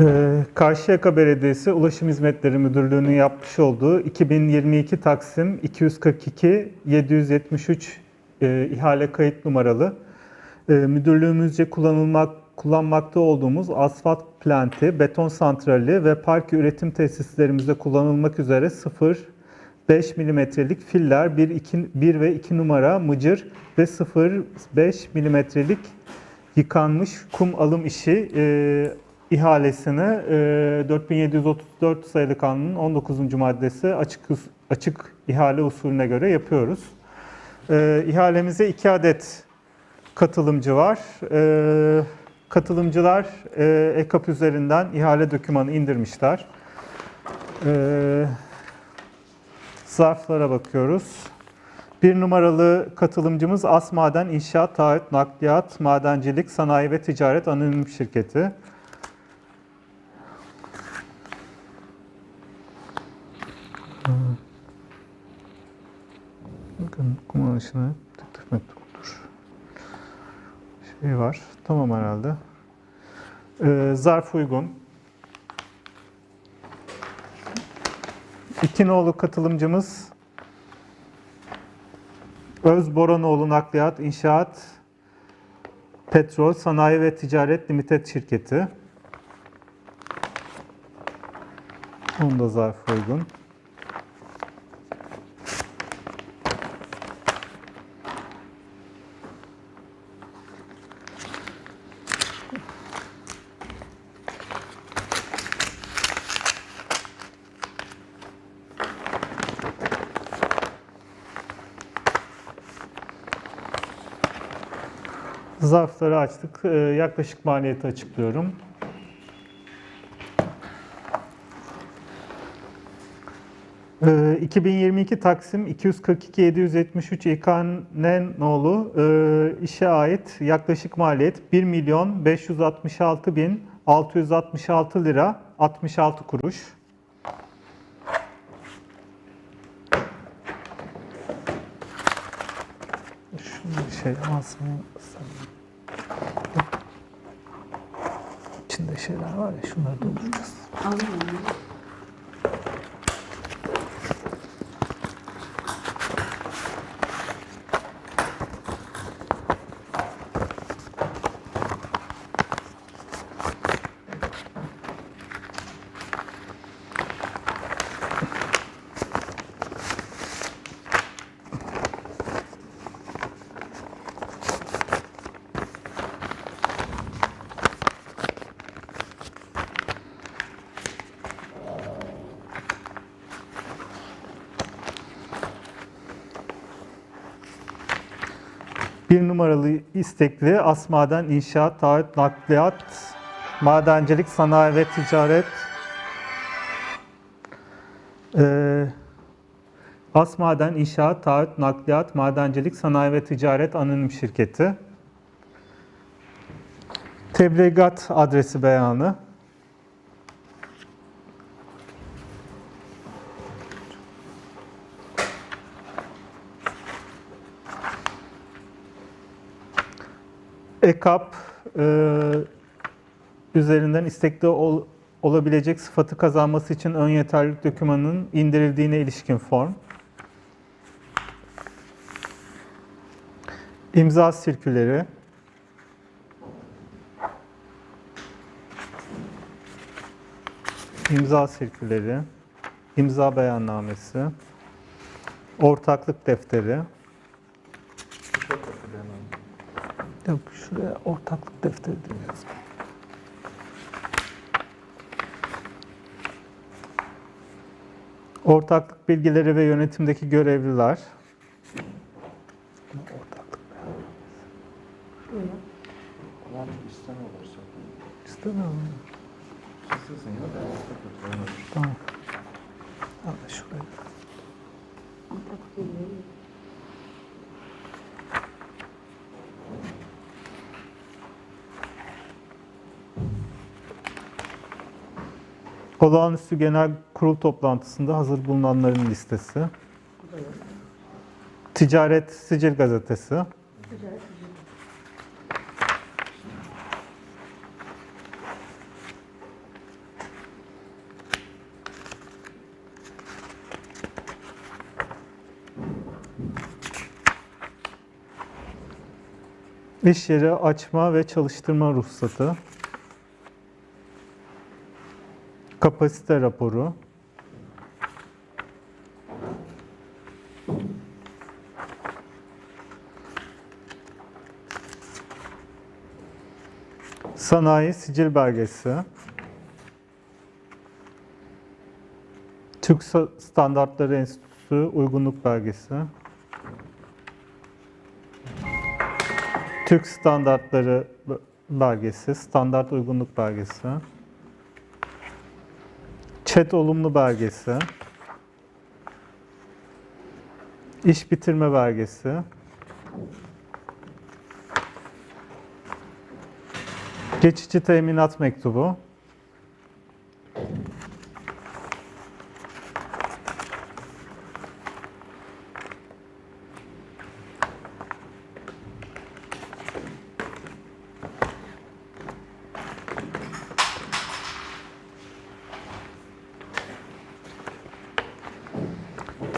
Ee, Karşıyaka Belediyesi Ulaşım Hizmetleri Müdürlüğü'nün yapmış olduğu 2022 Taksim 242 773 e, ihale kayıt numaralı e, müdürlüğümüzce kullanılmak kullanmakta olduğumuz asfalt planti, beton santrali ve park üretim tesislerimizde kullanılmak üzere 0 5 milimetrelik filler 1, 2, 1 ve 2 numara mıcır ve 0,5 milimetrelik yıkanmış kum alım işi e, ihalesini e, 4734 sayılı kanunun 19. maddesi açık açık ihale usulüne göre yapıyoruz. E, ihalemize 2 adet katılımcı var. E, katılımcılar e, EKAP üzerinden ihale dokümanı indirmişler. E, zarflara bakıyoruz. Bir numaralı katılımcımız Asmaden İnşaat, Taahhüt, Nakliyat, Madencilik, Sanayi ve Ticaret Anonim Şirketi. Bakın kullanışını teklif mektubudur. Şey var. Tamam herhalde. Ee, zarf uygun. İki nolu katılımcımız Öz Boranoğlu Nakliyat, İnşaat, Petrol, Sanayi ve Ticaret Limited Şirketi. Onun da zarf uygun. Zarfları açtık. Ee, yaklaşık maliyeti açıklıyorum. Ee, 2022 Taksim 242 773 İK'nen nolu e, işe ait yaklaşık maliyet 1 milyon 566 bin 666 lira 66 kuruş. Şunu bir şey alsın. Şeyler var ya şunları dolduracağız. Alıyorum. Bir numaralı istekli Asmaden İnşaat, Taahhüt, Nakliyat, Madencilik, Sanayi ve Ticaret ee, Asmaden İnşaat, Taahhüt, Nakliyat, Madencilik, Sanayi ve Ticaret Anonim Şirketi. Tebligat adresi beyanı. EKAP e, üzerinden istekli ol- olabilecek sıfatı kazanması için ön yeterlilik dokümanının indirildiğine ilişkin form. İmza sirküleri. İmza sirküleri. imza beyannamesi. Ortaklık defteri. Yok şuraya ortaklık defteri diye yazın. Ortaklık bilgileri ve yönetimdeki görevliler. Ortaklık Ulan olursa. ya da oturanlar. Tamam. Al şuraya. Olağanüstü Genel Kurul toplantısında hazır bulunanların listesi. Ticaret Sicil Gazetesi. İş yeri açma ve çalıştırma ruhsatı. Kapasite raporu. Sanayi sicil belgesi. Türk Standartları Enstitüsü uygunluk belgesi. Türk Standartları belgesi, standart uygunluk belgesi. ÇED olumlu belgesi. İş bitirme belgesi. Geçici teminat mektubu.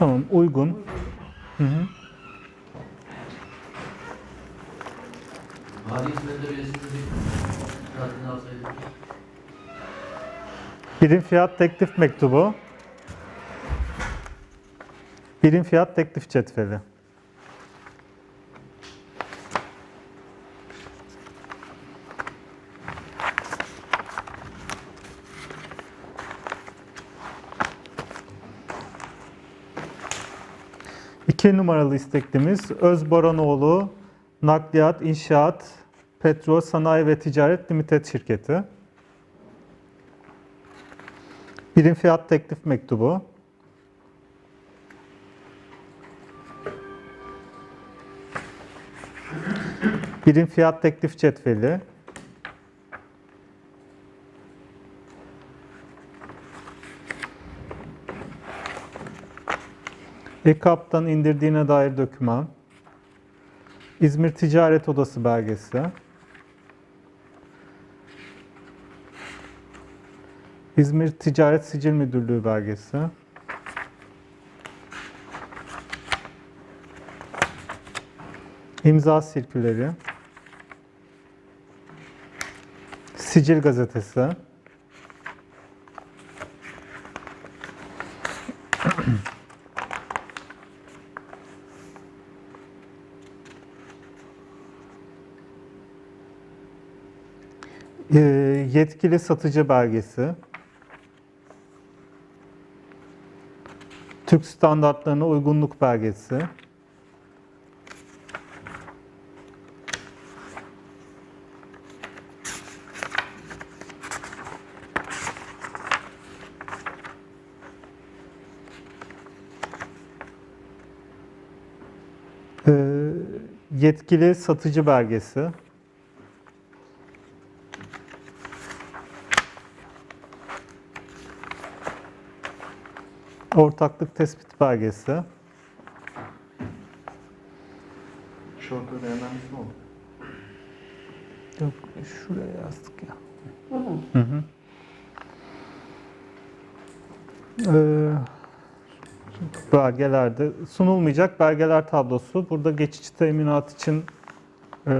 Tamam, uygun. Hı hı. Birim fiyat teklif mektubu. Birim fiyat teklif cetveli. İki numaralı isteklimiz Özbaranoğlu Nakliyat, İnşaat, Petrol, Sanayi ve Ticaret Limited şirketi. Birim fiyat teklif mektubu. Birim fiyat teklif cetveli. EKAP'tan indirdiğine dair doküman. İzmir Ticaret Odası belgesi. İzmir Ticaret Sicil Müdürlüğü belgesi. İmza sirküleri. Sicil gazetesi. Ee, yetkili satıcı belgesi. Türk standartlarına uygunluk belgesi. Ee, yetkili satıcı belgesi. Ortaklık tespit belgesi. Şortu ödeyememiz mi oldu? Yok, şuraya yazdık ya. Hı hı. Ee, belgelerde sunulmayacak belgeler tablosu. Burada geçici teminat için e,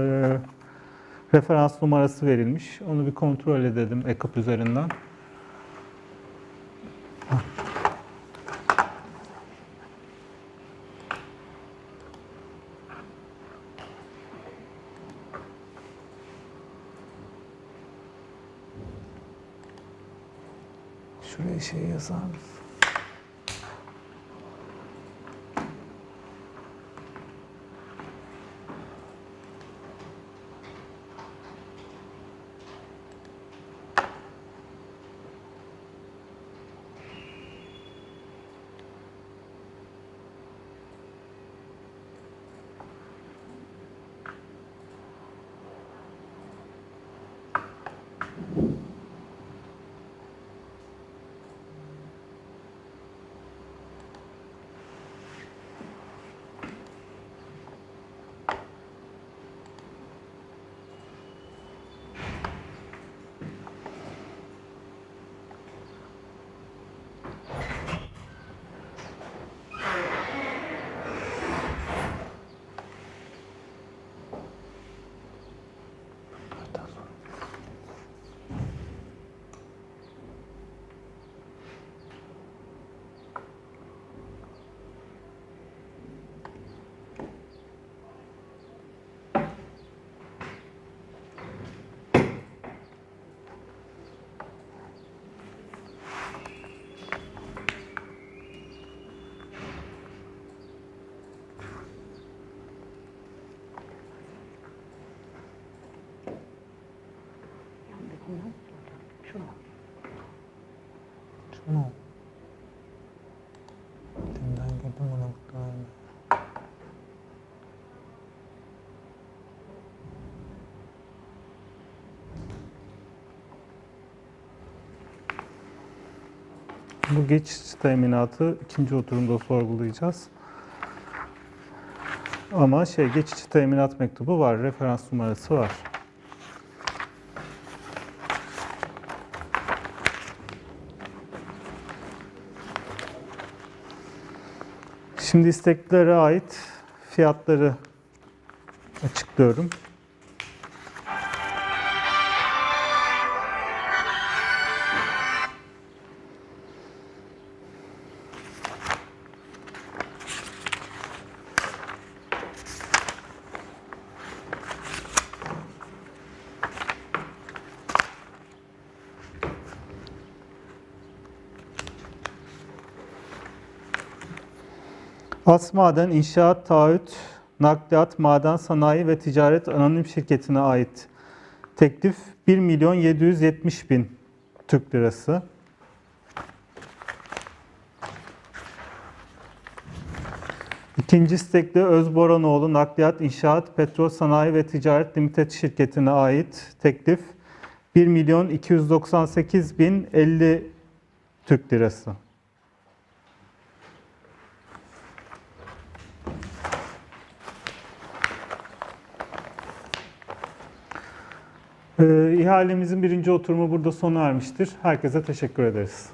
referans numarası verilmiş. Onu bir kontrol edelim EKAP üzerinden. Şuraya şey yazar mısın? Bu geçiş teminatı ikinci oturumda sorgulayacağız. Ama şey geçici teminat mektubu var, referans numarası var. Şimdi isteklere ait fiyatları açıklıyorum. Asmaden İnşaat Taahhüt Nakliyat Maden Sanayi ve Ticaret Anonim Şirketi'ne ait teklif 1 milyon 770 bin Türk lirası. İkinci istekli Özboranoğlu Nakliyat İnşaat Petrol Sanayi ve Ticaret Limited şirketine ait teklif 1 milyon 298 bin 50 Türk lirası. İhalemizin birinci oturumu burada sona ermiştir. Herkese teşekkür ederiz.